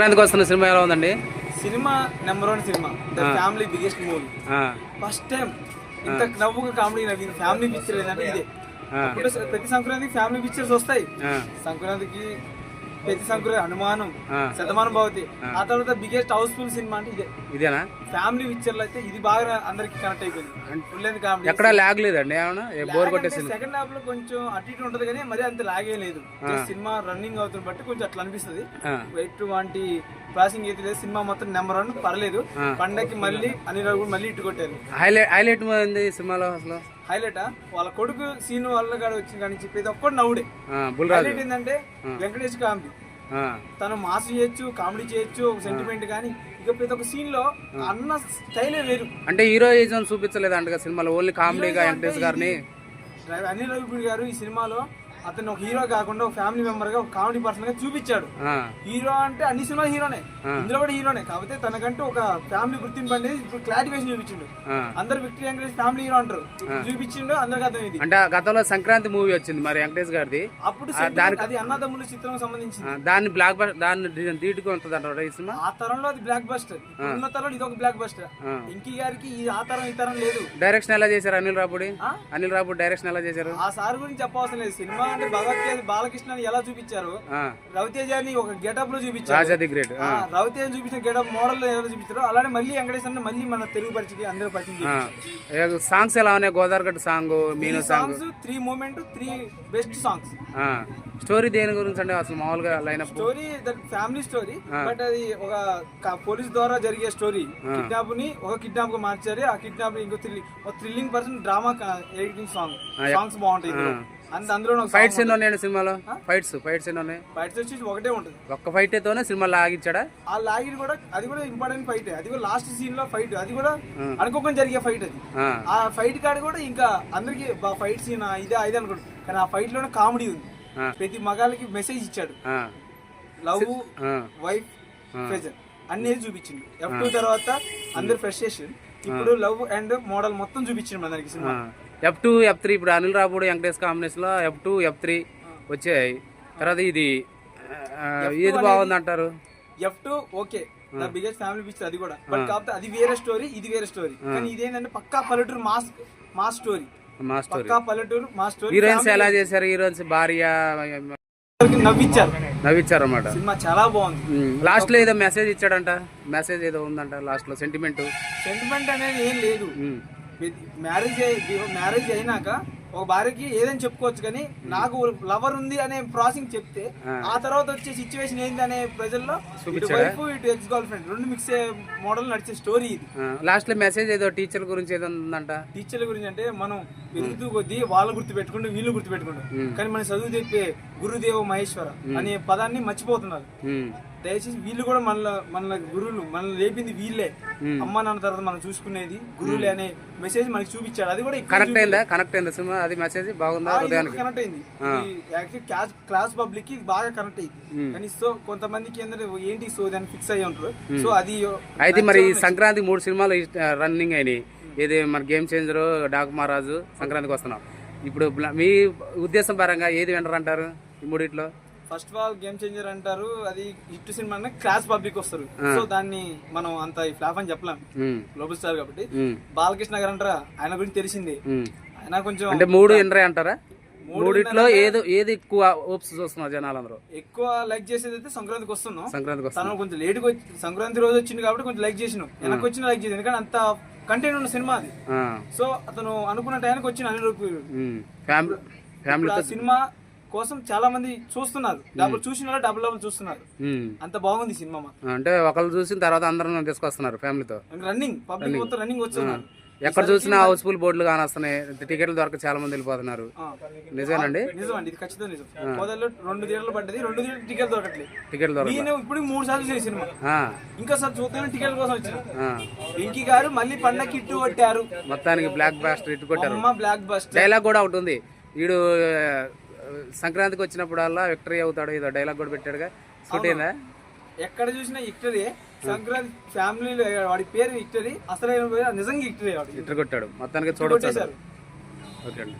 సంక్రాంతికి వస్తున్న సినిమా ఎలా ఉందండి? Cinema number one cinema. The. Family biggest movie. First time ఇంత నవ్వుగా కామెడీ నవ్వింది ఫ్యామిలీ పిక్చర్ ఏంటంటే ఇదే. ప్రతి సంక్రాంతికి ఫ్యామిలీ పిక్చర్స్ వస్తాయి. సంక్రాంతికి ప్రతి సంక్రాంతి హనుమానం ఆ. శతమానం భవతి. ఆ. తర్వాత బిగ్గెస్ట్ హౌస్ఫుల్ సినిమా అంటే ఇదే. ఇదేనా? ఫ్యామిలీ పిక్చర్లు అయితే ఇది బాగా అందరికి కనెక్ట్ అయిపోయింది. కామెడీ ఎక్కడా లాగ్ లేదండి ఏమన్నా? బోర్ కొట్టేసింది. సెకండ్ హాఫ్లో కొంచెం అటు ఇటు ఉంటది కానీ మరి అంత లాగే లేదు. సినిమా రన్నింగ్ అవుతుంది బట్టి కొంచెం అట్లా అనిపిస్తుంది. ఎటువంటి క్రాసింగ్ అయితే లేదు. సినిమా మొత్తం నెంబర్ వన్ పర్లేదు. పండగకి మళ్ళీ అన్ని కూడా మళ్ళీ ఇటు కొట్టారు హైలైట్ హైలైట్ ఉంది సినిమాలో అసలు. హైలైట్? వాళ్ళ కొడుకు సీన్ వాళ్ళ కాడ వచ్చిన కానీ చెప్పేది ఒక్కటి నవ్వుడే. హైలైట్ ఏంటంటే వెంకటేష్ కామెడీ. తను మాస్ చేయొచ్చు కామెడీ చేయొచ్చు ఒక సెంటిమెంట్ కానీ ఇక ప్రతి ఒక్క సీన్లో అన్న స్టైలే వేరు. అంటే హీరోయిజం చూపించలేదు అంటగా సినిమాలో ఓన్లీ కామెడీగా వెంకటేష్ గారిని. అనిల్ రవిపూడి గారు ఈ సినిమాలో అతను ఒక హీరో కాకుండా ఒక ఫ్యామిలీ మెంబర్గా ఒక కామెడీ పర్సన్గా చూపించాడు. హీరో అంటే అన్ని సినిమా హీరోనే. ఇందులో కూడా హీరోనే. కాకపోతే తనకంటూ ఒక ఫ్యామిలీ గుర్తింపు అనేది ఇప్పుడు క్లారిఫికేషన్ చూపించిండు. అందరు విక్టరీ వెంకటేష్ ఫ్యామిలీ హీరో అంటారు. చూపించిండు అందరికి అర్థం ఇది అంటే గతంలో సంక్రాంతి మూవీ వచ్చింది మరి వెంకటేష్ గారిది. అప్పుడు sentiment అది అన్నదమ్ముల చిత్రం సంబంధించింది. ఆ, దాన్ని బ్లాక్ బస్ దాన్ని ధీటుగా ఉంటుంది అంటారు ఈ సినిమా? ఆ తరంలో అది బ్లాక్ బస్టర్. ఉన్న తరంలో ఇది ఒక బ్లాక్ బస్టర్. ఇంకి గారికి ఈ ఆ తరం ఈ తరం లేదు. డైరెక్షన్ ఎలా చేశారు అనిల్ రాపుడి ఆ? అనిల్ రాపుడి డైరెక్షన్ ఎలా చేశారు? ఆ సార్ గురించి చెప్పవసరం లేదు. సినిమా అంటే భగవద్గీత బాలకృష్ణని ఎలా చూపించారు? రవితేజని ఒక గెటప్లో చూపించారు గ్రేట్ రవితేజ చూపించిన గెటప్ మోడల్ ఎలా చూపించారు అలానే మళ్ళీ వెంకటేశ్వర మళ్ళీ మన తెలుగు పరిస్థితి అందరూ పరిచయం సాంగ్స్ ఎలా ఉన్నాయి? గోదావరిగడ్డ సాంగ్ మీను song. Songs three moment three best songs. Story దేని గురించి అంటే అసలు మామూలుగా lineup story that family story but అది ఒక పోలీస్ ద్వారా జరిగే స్టోరీ. కిడ్నాప్ని ఒక కిడ్నాప్గా మార్చారు. ఆ కిడ్నాప్ ఇంకో thrilling thrilling person drama editing song. Songs బాగుంటాయి. అంత అందులో ఫైట్స్ ఎన్ని ఉన్నాయండి సినిమాలో? ఫైట్స్ ఫైట్స్ ఎన్ని ఉన్నాయి? ఫైట్స్ వచ్చి ఒకటే ఉంటుంది. ఒక్క ఫైట్ తోనే సినిమా లాగించాడా? ఆ లాగిన్ కూడా అది కూడా ఇంపార్టెంట్ ఫైట్ అది కూడా లాస్ట్ సీన్లో ఫైట్ అది కూడా అనుకోకుండా జరిగే ఫైట్ అది. ఆ, ఫైట్ కాడ కూడా ఇంకా అందరికి ఫైట్ సీన్ ఇదే ఇదే అనుకోండి కానీ ఆ ఫైట్లోనే కామెడీ ఉంది. ప్రతి మగాళ్ళకి మెసేజ్ ఇచ్చాడు. లవ్ వైఫ్ ప్రెజర్ అన్ని చూపించింది ఎఫ్ తర్వాత అందరు ఫ్రస్ట్రేషన్ ఇప్పుడు లవ్ అండ్ మోడల్ మొత్తం చూపించింది మన దానికి cinema F two F three ఇప్పుడు అనిల్ రాపుడు వెంకటేష్ కాంబినేషన్లో ఎఫ్ టూ ఎఫ్ త్రీ వచ్చాయి. తర్వాత ఇది ఏది బాగుంది అంటారు F two okay. The biggest family picture అది కూడా. బట్ కాకపోతే అది వేరే స్టోరీ ఇది వేరే స్టోరీ కానీ ఇదేంటంటే పక్కా పల్లెటూరు మాస్ మాస్ స్టోరీ మా స్టోరీ పక్కా పల్లెటూరు మాస్ స్టోరీ హీరోయిన్స్ ఎలా చేశారు? హీరోయిన్స్ భార్య నవ్విచ్చారు నవ్విచ్చారు. అనమాట సినిమా చాలా బాగుంది. లాస్ట్లో ఏదో మెసేజ్ ఇచ్చాడంట. మెసేజ్ ఏదో ఉందంట లాస్ట్లో సెంటిమెంట్ సెంటిమెంట్ అనేది ఏం లేదు. మ్యారేజ్ మ్యారేజ్ అయినాక ఒక భార్యకి ఏదని చెప్పుకోవచ్చు కానీ నాకు లవర్ ఉంది అనే ప్రాసెసింగ్ చెప్తే ఆ. తర్వాత వచ్చే సిచ్యువేషన్ ఏంది అనే ప్రజల్లో ఇటు వైఫ్ ఇటు ఎక్స్ గర్ల్ ఫ్రెండ్ రెండు మిక్స్ మోడల్ నడిచే స్టోరీ ఇది. లాస్ట్లో మెసేజ్ ఏదో టీచర్ గురించి ఏదో ఉందంట. టీచర్ల గురించి అంటే మనం పెరుగుతూ కొద్దీ వాళ్ళు గుర్తు పెట్టుకుంటూ వీళ్ళు గుర్తు పెట్టుకుంటాం కానీ మన చదువు చెప్పే గురుదేవ మహేశ్వర అనే పదాన్ని మర్చిపోతున్నారు. దయచేసి వీళ్ళు కూడా మన మన గురువులు మనల్ని లేపింది వీళ్ళే. అమ్మ నాన్న తర్వాత మనం చూసుకునేది గురువులే అనే మెసేజ్ మనకి చూపించాడు అది కూడా కనెక్ట్ అయిందా? కనెక్ట్ అయిందా సినిమా? అది మెసేజ్ బాగుందా? కనెక్ట్ అయింది. క్లాస్ క్లాస్ పబ్లిక్కి బాగా కనెక్ట్ అయింది. కానీ సో కొంతమందికి ఏంటంటే ఏంటి సో దాన్ని ఫిక్స్ అయ్యి ఉంటారు. సో అది అయితే మరి సంక్రాంతి మూడు సినిమాలు రన్నింగ్ అయినాయి. ఇది మన గేమ్ చేంజర్ డాక్ మహారాజు సంక్రాంతికి వస్తున్నాం. ఇప్పుడు మీ ఉద్దేశం పరంగా ఏది వింటారు అంటారు ఈ మూడిట్లో? First of all game changer అంటారు అది హిట్ సినిమా అంటే క్లాస్ పబ్లిక్ వస్తారు సో దాన్ని మనం అంత ఫ్లాప్ అని చెప్పలేం. గ్లోబల్ స్టార్ కాబట్టి. బాలకృష్ణ గారు అంటారా? ఆయన గురించి తెలిసిందే. ఆయన కొంచెం అంటే మూడు వినరే అంటారా? మూడిట్లో ఏదో ఏది ఎక్కువ ఓప్స్ చూస్తున్నారు జనాలందరూ? ఎక్కువ లైక్ చేసేది అయితే సంక్రాంతికి వస్తున్నాం. సంక్రాంతికి వస్తున్నాం. తను కొంచెం లేట్గా వచ్చి సంక్రాంతి రోజు వచ్చింది కాబట్టి కొంచెం లైక్ చేసిన. వెనక్కి వచ్చిన లైక్ చేసింది. ఎందుకంటే అంత కంటెంట్ ఉన్న సినిమా అది. సో అతను అనుకున్న టైంకి వచ్చిన ఉమ్. ఫ్యామిలీ సినిమా కోసం చాలా మంది చూస్తున్నారు డబుల్ చూసిన డబుల్ డబుల్ చూస్తున్నారు. అంత బాగుంది సినిమా అంటే ఒకళ్ళు చూసిన తర్వాత అందరం తీసుకొస్తున్నారు ఫ్యామిలీతో. రన్నింగ్ పబ్లిక్ మొత్తం రన్నింగ్ వస్తున్నారు ఎక్కడ చూసినా హౌస్ఫుల్ బోర్డులు కానొస్తున్నాయి. టికెట్లు దొరక చాలా మంది వెళ్ళిపోతున్నారు. నిజమేనండి నిజం అండి? ఇది ఖచ్చితంగా నిజం. మొదల్లో రెండు థియేటర్లు పడ్డది రెండు థియేటర్ టికెట్ దొరకట్లేదు. నేను ఇప్పుడు మూడు సార్లు చూసిన సినిమా. ఇంకా సార్ చూద్దాం టికెట్ కోసం వచ్చిన. గారు మళ్ళీ పండగ కిట్టు కొట్టారు. మొత్తానికి బ్లాక్ బాస్టర్ ఇటు కొట్టారు. బ్లాక్ బస్టర్ డైలాగ్ కూడా ఒకటి ఉంది. వీడు సంక్రాంతికి వచ్చినప్పుడల్లా విక్టరీ అవుతాడు ఏదో డైలాగ్ కూడా పెట్టాడుగా. అయిందా ఎక్కడ చూసినా విక్టరీ సంక్రాంతి ఫ్యామిలీలో వాడి పేరు విక్టరీ అసలైన పేరు నిజంగా విక్టరీ వాడి. కొట్టాడు. మొత్తానికి చూడొచ్చు కొట్టేశారు. ఓకే అండి.